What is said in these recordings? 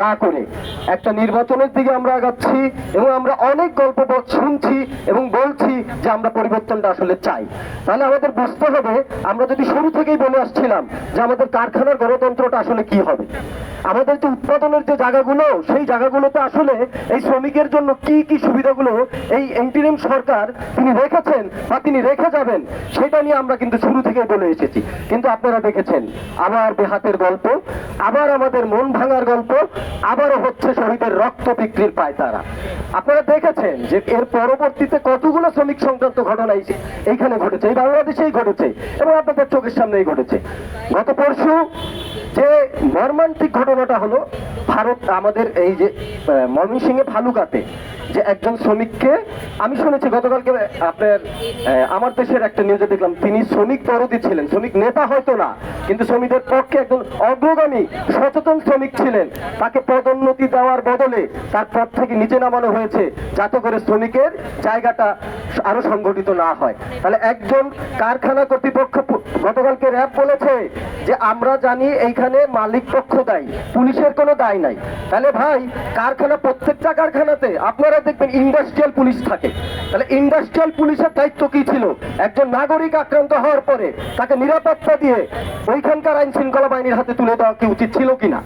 না করে। একটা নির্বাচনের দিকে আমরা আগাচ্ছি এবং আমরা অনেক গল্প শুনছি এবং বলছি। যে আমরা পরিবর্তনটা আসলে চাই। তাহলে আমাদের বুঝতে হবে, আমরা যদি শুরু থেকেই বলে আসছিলাম যে আমাদের কারখানার গণতন্ত্রটা আসলে কি হবে। আমাদের যে উৎপাদনের যে জায়গাগুলো, সেই জায়গাগুলোতে আসলে এই শ্রমিকের জন্য কি কি সুবিধাগুলো এই এন্টিরিম সরকার তিনি রেখেছেন বা তিনি রেখে যাবেন, সেটা নিয়ে আমরা কিন্তু শুরু থেকেই বলে এসেছি। কিন্তু আপনারা দেখেছেন, আবার বেহাতের গল্প, আবার আমাদের মন ভাঙার গল্প, আবারও হচ্ছে শহীদের রক্ত বিক্রির পায় তারা আপনারা দেখেছেন যে এর পরবর্তীতে কতগুলো শ্রমিক সংক্রান্ত ঘটনা এই- এইখানে ঘটেছে, এই বাংলাদেশেই ঘটেছে এবং আপনাদের চোখের সামনেই ঘটেছে। গত পরশু যে মর্মান্তিক ঘটনাটা হলো, ভারত আমাদের এই যে ময়মনসিংহে ভালুকাতে যে একজন শ্রমিককে, আমি শুনেছি গতকালকে আপনার আমার দেশের একটা নিউজে দেখলাম, তিনি শ্রমিক দরদি ছিলেন, শ্রমিক নেতা হয়তো না, কিন্তু শ্রমিকদের পক্ষে একজন অগ্রগামী, সচেতন শ্রমিক ছিলেন। তাকে পদোন্নতি দেওয়ার বদলে তার পদ থেকে নিচে নামানো হয়েছে, যাতে করে শ্রমিকের জায়গাটা আরও সংগঠিত না হয়। তাহলে একজন কারখানা কর্তৃপক্ষ, গতকালকে র্যাব বলেছে যে আমরা জানি এইখানে মালিক পক্ষ দায়ী, পুলিশের কোনো দায় নাই। তাহলে ভাই, কারখানা, প্রত্যেকটা কারখানাতে আপনারা দেখবেন ইন্ডাস্ট্রিয়াল পুলিশ থাকে। তাহলে ইন্ডাস্ট্রিয়াল পুলিশের দায়িত্ব কি ছিল? একজন নাগরিক আক্রান্ত হওয়ার পরে তাকে নিরাপত্তা দিয়ে ওইখানকার আইন শৃঙ্খলা বাহিনীর হাতে তুলে দেওয়া কি উচিত ছিল কিনা?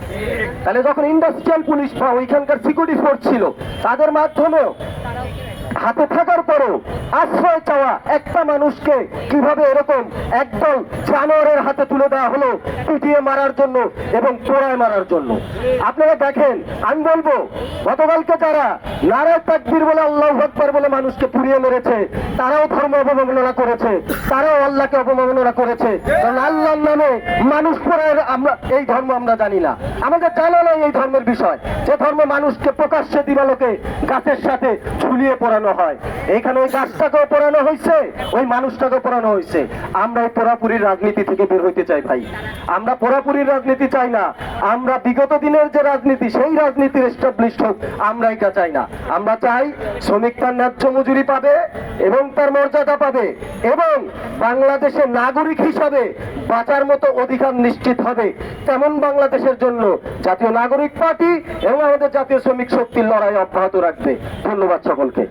তাহলে যখন ইন্ডাস্ট্রিয়াল পুলিশ বা ওইখানকার সিকিউরিটি ফোর্স ছিল, তাদের মাধ্যমেও হাতে থাকার পরেও আশ্রয় চাওয়া একটা মানুষকে কীভাবে এরকম একদল জানোয়ারের হাতে তুলে দেওয়া হলো, পিটিয়ে মারার জন্য এবং পোড়ায় মারার জন্য। আপনারা দেখেন, আমি বলব, গতকালকে যারা নারায় তাকবীর বলে আল্লাহ আকবার বলে মানুষকে পুড়িয়ে মেরেছে, তারাও ধর্ম অবমাননা করেছে, তারাও আল্লাহকে অবমাননা করেছে। কারণ আল্লাহর নামে মানুষ পোড়ায় আমরা, এই ধর্ম আমরা জানি না। আমাদের জানা নাই এই ধর্মের বিষয়। যে ধর্ম মানুষকে প্রকাশ্যে দিবালোকে গাছের সাথে ঝুলিয়ে পড়ানো হয়। এইখানে ওই গাছটাকেও পড়ানো হয়েছে ওই মানুষটাকেও পড়ানো হয়েছে আমরা এই পোড়াপুরির রাজনীতি থেকে বের হইতে চাই ভাই। আমরা পোড়াপুরির রাজনীতি চাই না। আমরা বিগত দিনের যে রাজনীতি, সেই রাজনীতির এস্টাবলিশ হোক, আমরা এটা চাই না। আমরা চাই শ্রমিক তার ন্যায্য মজুরি পাবে এবং তার মর্যাদা পাবে এবং বাংলাদেশের নাগরিক হিসাবে বাঁচার মতো অধিকার নিশ্চিত হবে। তেমন বাংলাদেশের জন্য? জাতীয় নাগরিক পার্টি এবং আমাদের জাতীয় শ্রমিক শক্তির লড়াই অব্যাহত রাখবে। ধন্যবাদ সকলকে।